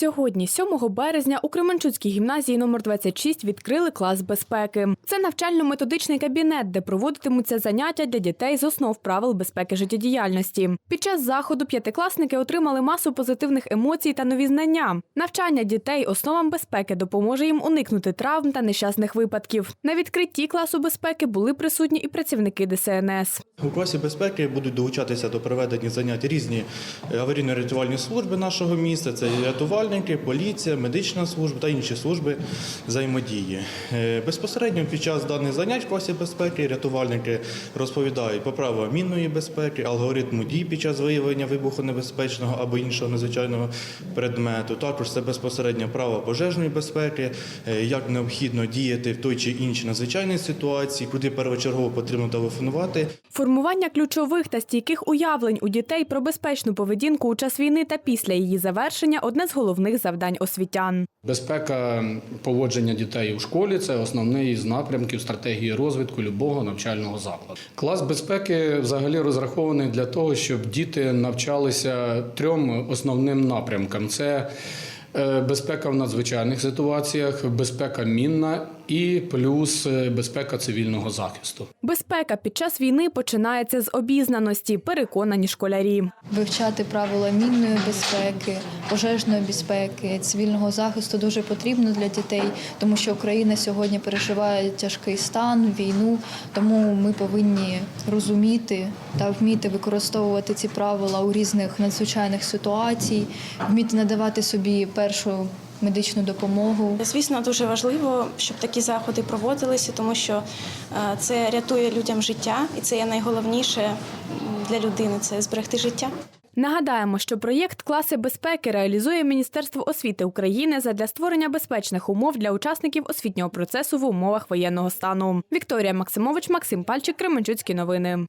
Сьогодні, 7 березня, у Кременчуцькій гімназії номер 26 відкрили клас безпеки. Це навчально-методичний кабінет, де проводитимуться заняття для дітей з основ правил безпеки життєдіяльності. Під час заходу п'ятикласники отримали масу позитивних емоцій та нові знання. Навчання дітей основам безпеки допоможе їм уникнути травм та нещасних випадків. На відкритті класу безпеки були присутні і працівники ДСНС. У класі безпеки будуть долучатися до проведення занять різні е, аварійно-рятувальні служби нашого міста. Це і рятувальники, поліція, медична служба та інші служби взаємодії. Е, Безпосередньо під час даних занять в класі безпеки рятувальники розповідають про правила мінної безпеки, алгоритму дій під час виявлення вибухонебезпечного або іншого незвичайного предмету. Також це безпосередньо право пожежної безпеки, е, як необхідно діяти в той чи іншій надзвичайній ситуації, куди першочергово потрібно телефонувати. Формування ключових та стійких уявлень у дітей про безпечну поведінку у час війни та після її завершення одне з головних завдань освітян. Безпека поводження дітей у школі це основний з напрямків стратегії розвитку любого навчального закладу. Клас безпеки взагалі розрахований для того, щоб діти навчалися трьом основним напрямкам: це безпека в надзвичайних ситуаціях, безпека мінна і плюс е, безпека цивільного захисту. Безпека під час війни починається з обізнаності, переконані школярі. Вивчати правила мінної безпеки, пожежної безпеки, цивільного захисту дуже потрібно для дітей, тому що Україна сьогодні переживає тяжкий стан, війну. Тому ми повинні розуміти та вміти використовувати ці правила у різних надзвичайних ситуаціях, вміти надавати собі першу медичну допомогу. Звісно, дуже важливо, щоб такі заходи проводилися, тому що е, це рятує людям життя, і це є найголовніше для людини це зберегти життя. Нагадаємо, що проєкт класи безпеки реалізує Міністерство освіти України задля створення безпечних умов для учасників освітнього процесу в умовах воєнного стану. Вікторія Максимович, Максим Пальчик, Кременчуцькі новини.